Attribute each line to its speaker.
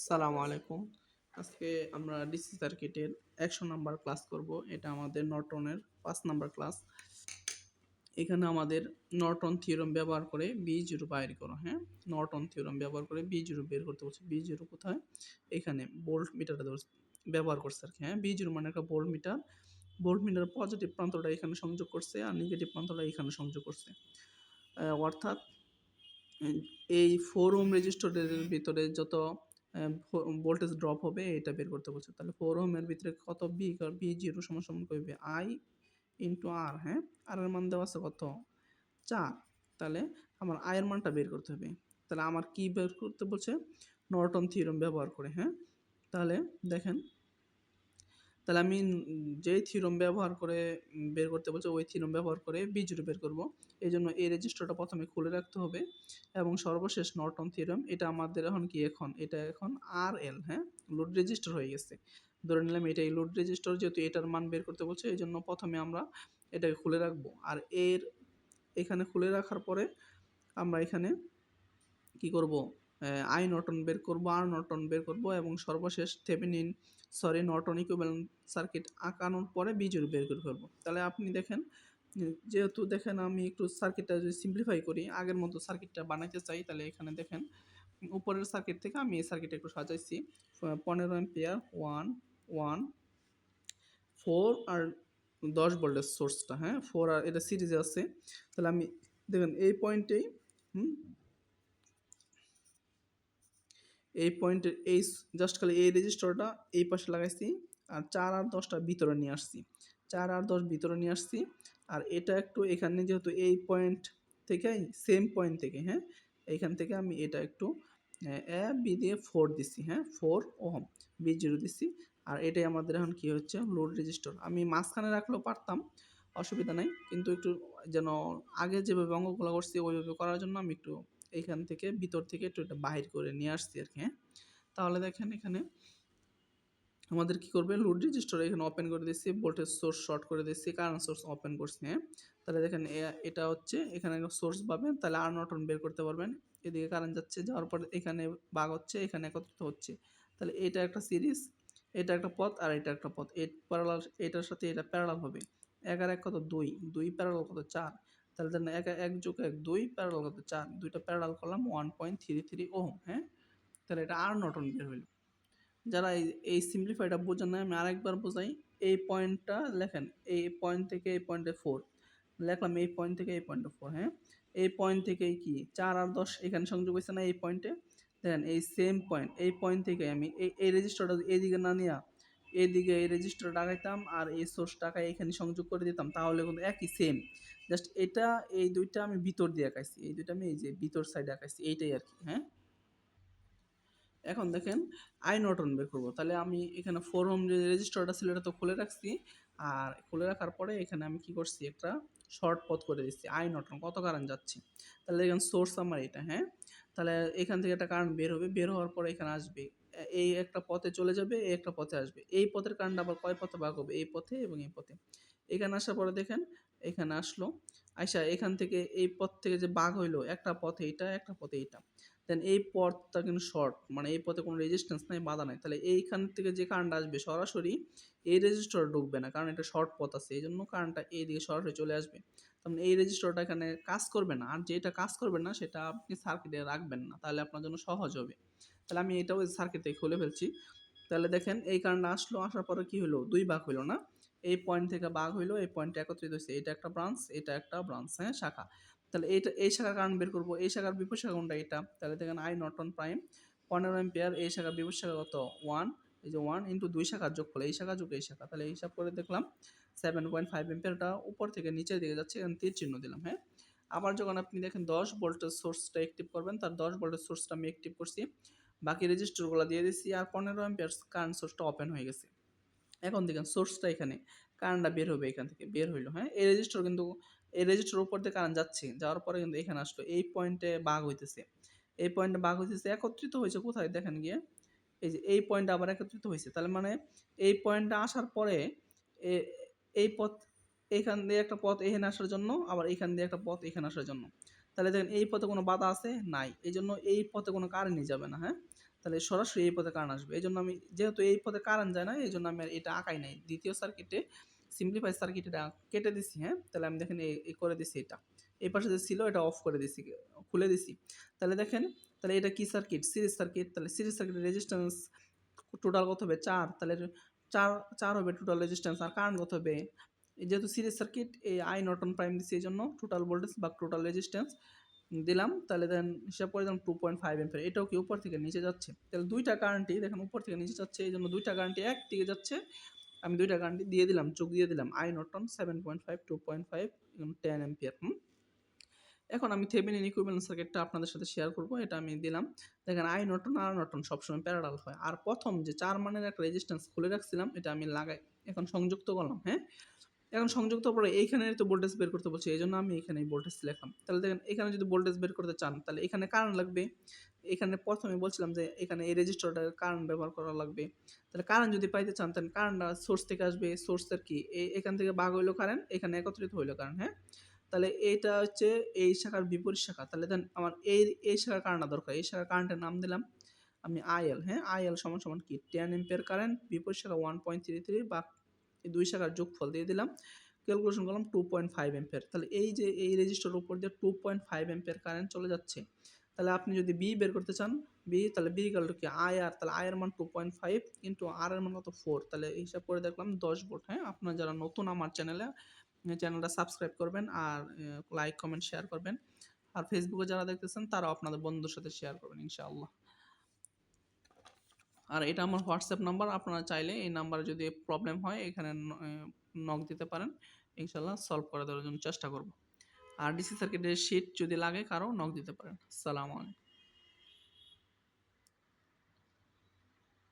Speaker 1: সালামু আলাইকুম। আজকে আমরা ডিসি সার্কিটের একশো নাম্বার ক্লাস করব। এটা আমাদের নর্টনের পাঁচ নাম্বার ক্লাস। এখানে আমাদের নর্টন থিওরাম ব্যবহার করে বি জিরো বাইর করো হ্যাঁ? নর্টন থিওরম ব্যবহার করে বি জিরো বের করতে বলছে। বি জিরো কোথায়? এখানে বোল্ট মিটারটা ব্যবহার করছে আর কি হ্যাঁ? বি জিরো মানে একটা bolt metre. Bolt metre positive প্রান্তটা এখানে সংযোগ করছে আর নেগেটিভ প্রান্তটা এখানে সংযোগ করছে। অর্থাৎ এই ফোর ওম রেজিস্টরের ভিতরে যত ভোল্টেজ ড্রপ হবে, এটা বের করতে বলছে। তাহলে ফোর ওমের ভিতরে কত বি বি জিরো সমান সমান করবে আই ইন্টু আর হ্যাঁ? আর এর মান দেওয়া আছে কত? চার। তাহলে আমার আয়ের মানটা বের করতে হবে। তাহলে আমার কি বের করতে বলছে? নর্টন থিওরেম ব্যবহার করে হ্যাঁ? তাহলে দেখেন তাহলে আমি যেই থিওরাম ব্যবহার করে বের করতে বলছে, ওই থিওরাম ব্যবহার করে বি জিরো বের করব। এই জন্য এই রেজিস্টারটা প্রথমে খুলে রাখতে হবে এবং সর্বশেষ নর্টন থিওরাম, এটা আমাদের এখন কি এখন? এটা এখন আর এল হ্যাঁ? লোড রেজিস্টার হয়ে গেছে। ধরে নিলাম এটাই লোড রেজিস্টার যেহেতু এটার মান বের করতে বলছে এই জন্য প্রথমে আমরা এটাকে খুলে রাখব। আর এর, এখানে খুলে রাখার পরে আমরা এখানে কি করব? আই নর্টন বের করব আর নর্টন বের করব এবং সর্বশেষ Thevenin sorry Norton equivalent circuit আঁকানোর পরে বিজুর বের করে ফেলব। তাহলে আপনি দেখেন যেহেতু দেখেন আমি একটু সার্কিটটা যদি সিম্পলিফাই করি, আগের মতো সার্কিটটা বানাইতে চাই, তাহলে এখানে দেখেন, উপরের সার্কিট থেকে আমি এই সার্কিটটা একটু সাজাইছি। পনেরো এম্পিয়ার ওয়ান ওয়ান ফোর আর দশ ভোল্টের সোর্সটা হ্যাঁ? ফোর আর এটা সিরিজে আছে। তাহলে আমি, দেখেন, এই পয়েন্টেই হুম? এই পয়েন্টের এই জাস্ট খালি এই রেজিস্টারটা এই পাশে লাগাইছি, আর চার আর দশটা ভিতরে নিয়ে আসছি। চার আর দশ ভিতরে নিয়ে আসছি, আর এটা একটু এখানে যেহেতু এই পয়েন্ট থেকে সেম পয়েন্ট থেকে হ্যাঁ? এইখান থেকে আমি এটা একটু, এ বি দিয়ে ফোর দিছি হ্যাঁ? ফোর ওহম, বি জিরো দিছি, আর এটাই আমাদের এখন কি হচ্ছে? লোড রেজিস্টার আমি মাঝখানে রাখলেও পারতাম, অসুবিধা নাই, কিন্তু একটু যেন আগে যেভাবে অঙ্কগুলো করছি, ওইভাবে করার জন্য আমি একটু এইখান থেকে ভিতর থেকে একটু এটা বাহির করে নিয়ে আসছি আর কি হ্যাঁ। তাহলে দেখেন এখানে আমাদের কি করবে? লোড রেজিস্টার এখানে ওপেন করে দিচ্ছি ভোল্টেজ সোর্স শর্ট করে দিচ্ছি কারেন্ট সোর্স ওপেন করছি হ্যাঁ। তাহলে দেখেন এটা হচ্ছে এখানে সোর্স পাবেন, তাহলে আর নটন বের করতে পারবেন। এদিকে কারেন্ট যাচ্ছে, যাওয়ার পর এখানে বাগ হচ্ছে, এখানে একত্রিত হচ্ছে। তাহলে এটা একটা সিরিজ এটা একটা পথ আর এটা একটা পথ। এই প্যারালাল এটার সাথে এটা প্যারালাল হবে। এক আর এক কত? দুই। দুই প্যারালাল কত? চার। তাহলে দেন এক এক যোগ এক দুই প্যারালাল কত চার, দুইটা প্যারালাল করলাম one point three three ohm হ্যাঁ? তাহলে এটা আর নটন বের হইল। যারা এই এই সিম্পলিফাইটা বোঝেন না আমি আরেকবার বোঝাই। এই পয়েন্টটা লেখেন, এই পয়েন্ট থেকে এই পয়েন্টে ফোর লেখলাম এই পয়েন্ট থেকে এই পয়েন্টে ফোর হ্যাঁ? এই পয়েন্ট থেকে কি? চার আর দশ এখানে সংযোগ হয়েছে না এই পয়েন্টে দেখেন এই সেম পয়েন্ট এই পয়েন্ট থেকে আমি, এই এই রেজিস্টারটা এইদিকে না নিয়ে এইদিকে এই রেজিস্টার লাগাইতাম আর এই সোর্স টাকা এখানে সংযোগ করে দিতাম, তাহলে কিন্তু একই সেম জাস্ট এটা, এই দুইটা আমি ভিতর দিয়ে আঁকাইছি, এই দুইটা আমি এই যে ভিতর সাইডে আঁকাইছি, এইটাই আর কি হ্যাঁ? এখন দেখেন আই নটন বের করব, তাহলে আমি এখানে ফোর হোম যে রেজিস্টারটা ছিল এটা তো খুলে রাখছি, আর খুলে রাখার পরে এখানে আমি কি করছি, একটা শর্ট পথ করে দিচ্ছি আই নটন কত কারেন্ট যাচ্ছে? তাহলে এখানে সোর্স আমার এটা হ্যাঁ? তাহলে এখান থেকে একটা কারেন্ট বের হবে, বের হওয়ার পরে এখানে আসবে এই একটা পথে চলে যাবে, এই একটা পথে আসবে। এই পথের কারেন্ট আবার কয় পথে ভাগ হবে? এই পথে এবং এই পথে। এখানে আসার পরে দেখেন, এখানে আসলো। আইসা এখান থেকে এই পথ থেকে যে বাঘ হইল, একটা পথে এটা, একটা পথে এইটা দেন এই পথটা কিন্তু শর্ট মানে এই পথে কোনো রেজিস্ট্যান্স নাই, বাধা নাই। তাহলে এইখান থেকে যে কারেন্ট আসবে সরাসরি এই রেজিস্টার ঢুকবে না, কারণ এটা শর্ট পথ আছে এই জন্য কারেন্টটা এই দিকে সরাসরি চলে আসবে। তখন এই রেজিস্টারটা এখানে কাজ করবে না, আর যেটা কাজ করবে না, সেটা আপনি সার্কিটে রাখবেন না, তাহলে আপনার জন্য সহজ হবে। তাহলে আমি এটাও সার্কিট থেকে খুলে ফেলছি। তাহলে দেখেন, এই কারেন্ট আসলো, আসার পরে কি হলো? দুই ভাগ হইল না? এই পয়েন্ট থেকে বাঘ হইল, এই পয়েন্টে একত্রিত হয়েছে এটা একটা ব্রাঞ্চ এটা একটা ব্রাঞ্চ হ্যাঁ শাখা। তাহলে এইটা, এই শাখার কারণ বের করব। এই শাখার বিপরীত শাখা কোনটা? এটা তাহলে দেখেন আই নটন প্রাইম পনেরো এম্পিয়ার এই শাখার বিপরীত শাখা কত? ওয়ান এই যে ওয়ান ইন্টু দুই শাখার যোগ করলে এই শাখা যোগ এই শাখা। তাহলে হিসাব করে দেখলাম সেভেন পয়েন্ট ফাইভ এম্পিয়ারটা উপর থেকে নিচের দিকে যাচ্ছে, এখানে তীর চিহ্ন দিলাম হ্যাঁ? আবার যখন আপনি দেখেন দশ ভোল্টের সোর্সটা অ্যাক্টিভ করবেন, তার দশ ভোল্টের সোর্সটা আমি অ্যাক্টিভ করছি। বাকি রেজিস্টারগুলো দিয়ে দিচ্ছি আর পনেরো এম্পিয়ার কারেন্ট সোর্সটা ওপেন হয়ে গেছে। এখন দেখেন সোর্সটা এখানে কারেন্টটা বের হবে এখান থেকে, বের হইল হ্যাঁ? এই রেজিস্টার কিন্তু এই রেজিস্টার উপর দিয়ে কারেন্ট যাচ্ছে। যাওয়ার পরে কিন্তু এখানে আসলো, এই পয়েন্টে বাঘ হইতেছে। এই পয়েন্টে বাঘ হইতেছে, একত্রিত হয়েছে কোথায় দেখেন গিয়ে? এই যে এই পয়েন্টে আবার একত্রিত হয়েছে তাহলে মানে এই পয়েন্টে আসার পরে এই পথ এইখান দিয়ে একটা পথ এখানে আসার জন্য, আবার এইখান দিয়ে একটা পথ এখানে আসার জন্য। তাহলে দেখেন এই পথে কোনো বাধা আছে? নাই। এই জন্য এই পথে কোনো কারেন্টই যাবে না হ্যাঁ? তাহলে সরাসরি এই পথে কারেন্ট আসবে। এই জন্য আমি, যেহেতু এই পথে কারেন্ট যায় না এই জন্য আমি এটা আঁকাই নাই। দ্বিতীয় সার্কিটে সিম্পলিফাই সার্কিট এটা কেটে দিছি হ্যাঁ? তাহলে আমি দেখেন এই করে দিছি এটা। এই পাশে যে ছিল, এটা অফ করে দিছি, খুলে দিছি। তাহলে দেখেন, তাহলে এটা কি সার্কিট সিরিজ সার্কিট তাহলে সিরিজ সার্কিটের রেজিস্ট্যান্স টোটাল কত হবে? চার। তাহলে চার চার হবে টোটাল রেজিস্ট্যান্স আর কারেন্ট কত হবে? যেহেতু সিরিজ সার্কিট এই আই নটন প্রাইম দিচ্ছি এই জন্য টোটাল ভোল্টেজ বা টোটাল রেজিস্ট্যান্স দিলাম। তাহলে দেন হিসাব করে দিলাম টু পয়েন্ট ফাইভ এম্পের এটাও কি উপর থেকে নিচে যাচ্ছে? তাহলে দুইটা কারেন্টই দেখেন উপর থেকে নিচে যাচ্ছে এই জন্য দুইটা কারেন্টই এক দিকে যাচ্ছে। আমি দুইটা কারেন্টই দিয়ে দিলাম, চোখ দিয়ে দিলাম I Norton seven point five two point five ten ampere এখন আমি থেভেনিন ইকুইভ্যালেন্ট সার্কিটটা আপনাদের সাথে শেয়ার করব, এটা আমি দিলাম। দেখেন আই নটন আর নটন সবসময় প্যারাডাল হয়। আর প্রথম যে চার মানের একটা রেজিস্ট্যান্স খুলে রাখছিলাম, এটা আমি লাগাই, এখন সংযুক্ত করলাম হ্যাঁ? এখন সংযুক্ত পরে এইখানে তো ভোল্টেজ বের করতে বলছি এই জন্য আমি এখানে ভোল্টেজ লিখলাম। তাহলে দেখেন, এখানে যদি ভোল্টেজ বের করতে চান, তাহলে এখানে কারেন্ট লাগবে? এখানে প্রথমে বলছিলাম যে এখানে এই রেজিস্টারটা কারেন্ট ব্যবহার করা লাগবে। তাহলে কারেন্ট যদি পাইতে চান, তাহলে কারেন্টটা সোর্স থেকে আসবে। সোর্সের কি? এখান থেকে বাঘ হইল কারেন্ট এখানে একত্রিত হইল কারেন্ট হ্যাঁ? তাহলে এইটা হচ্ছে এই শাখার বিপরীত শাখা। তাহলে দেন আমার এই এই শাখার কারেন্টটা দরকার। এই শাখার কারেন্টের নাম দিলাম আমি আইএল হ্যাঁ? আইএল সমান সমান কি? টেন এম্পিয়ার কারেন্ট বিপরীত শাখা ওয়ান পয়েন্ট থ্রি থ্রি বা এই দুই শাখার যোগফল দিয়ে দিলাম। ক্যালকুলেশন করলাম টু পয়েন্ট ফাইভ এম্পিয়ার তাহলে এই যে এই রেজিস্টার উপর দিয়ে two point five ampere current চলে যাচ্ছে তাহলে আপনি যদি বি বের করতে চান বি তাহলে বি টু কি? আই আর তাহলে আই এর মান টু পয়েন্ট ফাইভ কিন্তু আর এর মান কত? ফোর তাহলে হিসাব করে দেখলাম দশ ভোল্ট হ্যাঁ? আপনারা যারা নতুন আমার চ্যানেলে চ্যানেলটা সাবস্ক্রাইব করবেন আর লাইক কমেন্ট শেয়ার করবেন। আর ফেসবুকে যারা দেখতেছেন, তারাও আপনাদের বন্ধুদের সাথে শেয়ার করবেন, ইনশাআল্লাহ। আর এটা আমার হোয়াটসঅ্যাপ নাম্বার আপনারা চাইলে এই নাম্বারে যদি প্রবলেম হয়, এখানে নক দিতে পারেন। ইনশাল্লাহ সলভ করে দেওয়ার জন্য চেষ্টা করব। আর ডিসি সার্কিটের শীট যদি লাগে কারও নক দিতে পারেন। সালাম আলাইকুম।